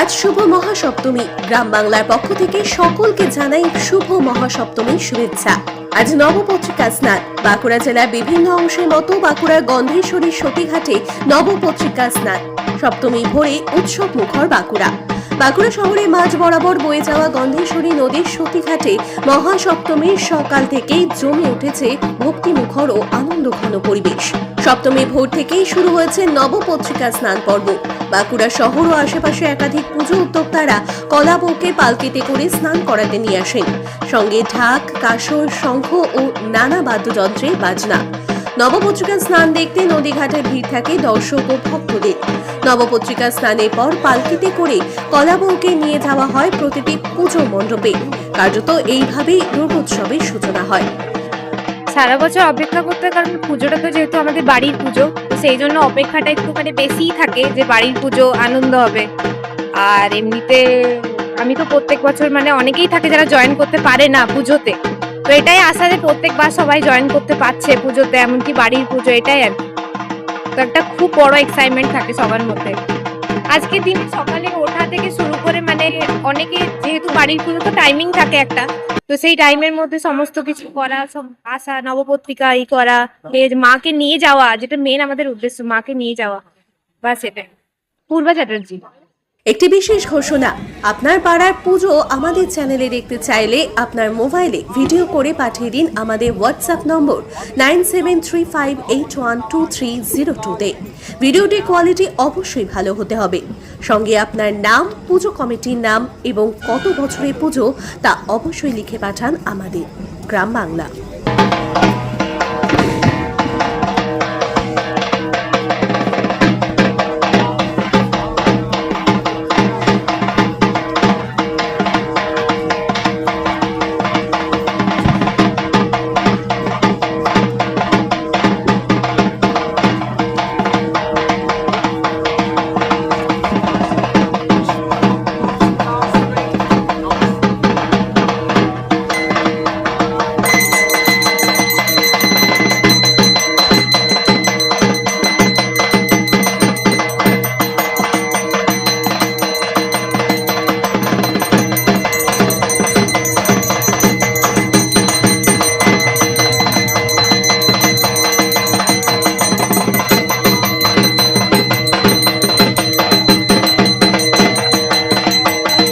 আজ শুভ মহাসপ্তমী। গ্রাম বাংলার পক্ষ থেকে সকলকে জানাই শুভ মহাসপ্তমীর শুভেচ্ছা। আজ নবপত্রিকা স্নান। বাঁকুড়া জেলার বিভিন্ন অংশের মতো বাঁকুড়ার গন্ধেশ্বরী সতীঘাটে নবপত্রিকা স্নান। সপ্তমী ভোরে উৎসব মুখর বাঁকুড়া। বাঁকুড়া শহরে মাঝ বরাবর বয়ে যাওয়া গন্ধেশ্বরী নদীর সতীঘাটে মহাসপ্তমীর সকাল থেকেই জমে উঠেছে ভক্তিমুখর ও আনন্দঘন পরিবেশ। সপ্তমী ভোর থেকেই শুরু হয়েছে নবপত্রিকা স্নান পর্ব। বাঁকুড়া শহর ও আশেপাশে একাধিক পুজো উদ্যোক্তারা কলা বউকে পালকিতে করে স্নান করাতে নিয়ে আসেন। সঙ্গে ঢাক, কাসর, শঙ্খ ও নানা বাদ্যযন্ত্রের বাজনা। নবপত্রিকা স্নান দেখতে নদীঘাটে ভিড় থাকে দর্শক ও ভক্তদের। নবপত্রিকা স্নানের পর পালকিতে করে কলাবউকে নিয়ে যাওয়া হয় প্রতিটি পুজো মণ্ডপে। কার্যত এইভাবেই দুর্গোৎসবের সূচনা হয়। সারা বছর অপেক্ষা করতে কারণ পুজোটা তো যেহেতু আমাদের বাড়ির পুজো সেই জন্য অপেক্ষাটা একটু মানে বেশিই থাকে যে বাড়ির পুজো আনন্দ হবে। আর এমনিতে আমি তো প্রত্যেক বছর মানে অনেকেই থাকে যারা জয়েন করতে পারে না পুজোতে। তো এটাই আশা যে প্রত্যেকবার সবাই জয়েন করতে পারছে পুজোতে, এমনকি বাড়ির পুজো, এটাই আর। তো একটা খুব বড় এক্সাইটমেন্ট থাকে সবার মধ্যে। আজকে দিন সকালে ওঠা থেকে শুরু করে মানে অনেকে যেহেতু বাড়ির পুজো, তো টাইমিং থাকে একটা। তো সেই টাইমের মধ্যে সমস্ত কিছু করা, সব আসা, নবপত্রিকা ই করা মাকে নিয়ে যাওয়া, যেটা মেন আমাদের উদ্দেশ্য, মাকে নিয়ে যাওয়া। বা সেটাই পূর্বা চ্যাটার্জি। একটি বিশেষ ঘোষণা। আপনার পাড়ার পুজো আমাদের চ্যানেলে দেখতে চাইলে আপনার মোবাইলে ভিডিও করে পাঠিয়ে দিন আমাদের WhatsApp number nine seven three five eight one two three zero টুতে ভিডিওটির কোয়ালিটি অবশ্যই ভালো হতে হবে। সঙ্গে আপনার নাম, পুজো কমিটির নাম এবং কত বছরের পুজো তা অবশ্যই লিখে পাঠান আমাদের। গ্রাম বাংলা।